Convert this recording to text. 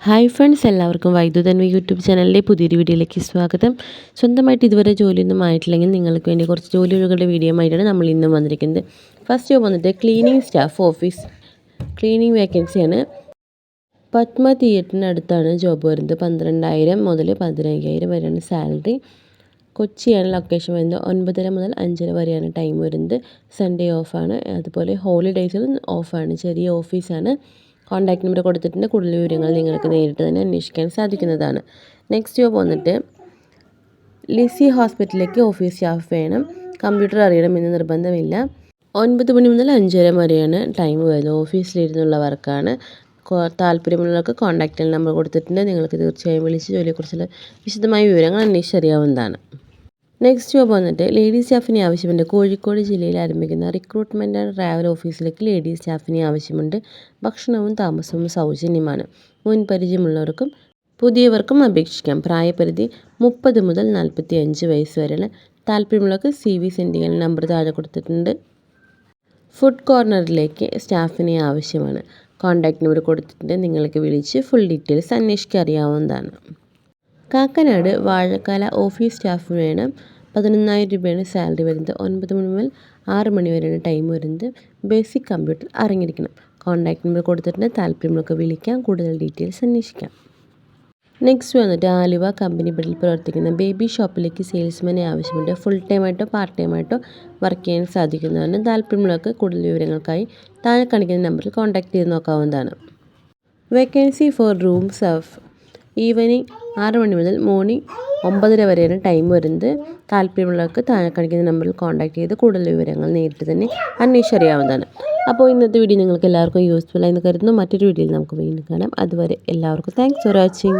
Hi friends എല്ലാവർക്കും വൈദ്യുതന്വ YouTube ചാനലിലെ പുതിയൊരു വീഡിയോയിലേക്ക് സ്വാഗതം. സ്വന്തമായിട്ട് ഇതുവരെ ജോലിയൊന്നും ആയിട്ടില്ലെങ്കിൽ നിങ്ങൾക്ക് വേണ്ടി കുറച്ച് ജോലി ഒഴികളുടെ വീഡിയോ ആയിട്ടാണ് നമ്മൾ ഇന്നും വന്നിരിക്കുന്നത്. ഫസ്റ്റ് ജോബ് വന്നിട്ട് ക്ലീനിങ് സ്റ്റാഫ് ഓഫീസ് ക്ലീനിങ് വേക്കൻസിയാണ് പത്മ തിയേറ്ററിനടുത്താണ് ജോബ് വരുന്നത്. പന്ത്രണ്ടായിരം മുതൽ പതിനയ്യായിരം വരെയാണ് സാലറി കൊച്ചിയാണ് ലൊക്കേഷൻ വരുന്നത്. ഒൻപതര മുതൽ അഞ്ചര വരെയാണ് ടൈം വരുന്നത്. സൺഡേ ഓഫാണ് അതുപോലെ ഹോളിഡേയ്സിലും ഓഫാണ് ചെറിയ ഓഫീസാണ് കോൺടാക്ട് നമ്പർ കൊടുത്തിട്ടുണ്ട്. കൂടുതൽ വിവരങ്ങൾ നിങ്ങൾക്ക് നേരിട്ട് തന്നെ അന്വേഷിക്കാൻ സാധിക്കുന്നതാണ്. നെക്സ്റ്റ് ജോബ് വന്നിട്ട് ലിസി ഹോസ്പിറ്റലിലേക്ക് ഓഫീസ് സ്റ്റാഫ് വേണം. കമ്പ്യൂട്ടർ അറിയണമെന്ന് നിർബന്ധമില്ല. ഒൻപത് മണി മുതൽ അഞ്ചര വരെയാണ് ടൈം വരുന്നത്. ഓഫീസിലിരുന്നുള്ള വർക്കാണ്. താല്പര്യമുള്ളവർക്ക് കോൺടാക്റ്റ് നമ്പർ കൊടുത്തിട്ടുണ്ട്. നിങ്ങൾക്ക് തീർച്ചയായും വിളിച്ച് ജോലിയെക്കുറിച്ചുള്ള വിശദമായ വിവരങ്ങൾ അന്വേഷിച്ചറിയാവുന്നതാണ്. നെക്സ്റ്റ് ജോബ് വന്നിട്ട് ലേഡീസ് സ്റ്റാഫിനെ ആവശ്യമുണ്ട്. കോഴിക്കോട് ജില്ലയിൽ ആരംഭിക്കുന്ന റിക്രൂട്ട്മെന്റ് ആൻഡ് ട്രാവൽ ഓഫീസിലേക്ക് ലേഡീസ് സ്റ്റാഫിനെ ആവശ്യമുണ്ട്. ഭക്ഷണവും താമസവും സൗജന്യമാണ്. മുൻപരിചയമുള്ളവർക്കും പുതിയവർക്കും അപേക്ഷിക്കാം. പ്രായപരിധി മുപ്പത് മുതൽ നാൽപ്പത്തി അഞ്ച് വയസ്സ് വരെയാണ് താല്പര്യമുള്ളവർക്ക് സി വി സെൻഡ് നമ്പർ താഴെ കൊടുത്തിട്ടുണ്ട്. ഫുഡ് കോർണറിലേക്ക് സ്റ്റാഫിനെ ആവശ്യമാണ്. കോൺടാക്ട് നമ്പർ കൊടുത്തിട്ടുണ്ട്. നിങ്ങൾക്ക് വിളിച്ച് ഫുൾ ഡീറ്റെയിൽസ് അന്വേഷിക്കാൻ അറിയാവുന്നതാണ്. കാക്കനാട് വാഴക്കാല ഓഫീസ് സ്റ്റാഫ് വേണം. പതിനൊന്നായിരം രൂപയാണ് സാലറി വരുന്നത്. ഒൻപത് മണി മുതൽ ആറ് മണി വരെയാണ് ടൈം വരുന്നത്. ബേസിക് കമ്പ്യൂട്ടർ അറിഞ്ഞിരിക്കണം. കോൺടാക്ട് നമ്പർ കൊടുത്തിട്ടുണ്ട്. താല്പര്യങ്ങളൊക്കെ വിളിക്കാം. കൂടുതൽ ഡീറ്റെയിൽസ് അന്വേഷിക്കാം. നെക്സ്റ്റ് വന്നിട്ട് ആലുവ കമ്പനി ബിഡിൽ പ്രവർത്തിക്കുന്ന ബേബി ഷോപ്പിലേക്ക് സെയിൽസ്മാനെ ആവശ്യമുണ്ട്. ഫുൾ ടൈം ആയിട്ടോ പാർട്ട് ടൈം ആയിട്ടോ വർക്ക് ചെയ്യാൻ സാധിക്കുന്നതാണ്. താല്പര്യമുള്ളവർക്ക് കൂടുതൽ വിവരങ്ങൾക്കായി താഴെ കാണിക്കുന്ന നമ്പറിൽ കോൺടാക്ട് ചെയ്ത് നോക്കാവുന്നതാണ്. Vacancy for room surf evening ആറ് മണി മുതൽ മോർണിംഗ് ഒമ്പതര വരെയാണ് ടൈം വരുന്നത്. താല്പര്യമുള്ളവർക്ക് താഴെ കാണിക്കുന്ന നമ്പറിൽ കോൺടാക്ട് ചെയ്ത് കൂടുതൽ വിവരങ്ങൾ നേരിട്ട് തന്നെ അന്വേഷിച്ചറിയാവുന്നതാണ് അപ്പോൾ ഇന്നത്തെ വീഡിയോ നിങ്ങൾക്ക് എല്ലാവർക്കും യൂസ്ഫുൾ ആയി എന്ന് കരുതുന്നു. മറ്റൊരു വീഡിയോയിൽ നമുക്ക് വീണ്ടും കാണാം. അതുവരെ എല്ലാവർക്കും താങ്ക്സ് ഫോർ വാച്ചിങ്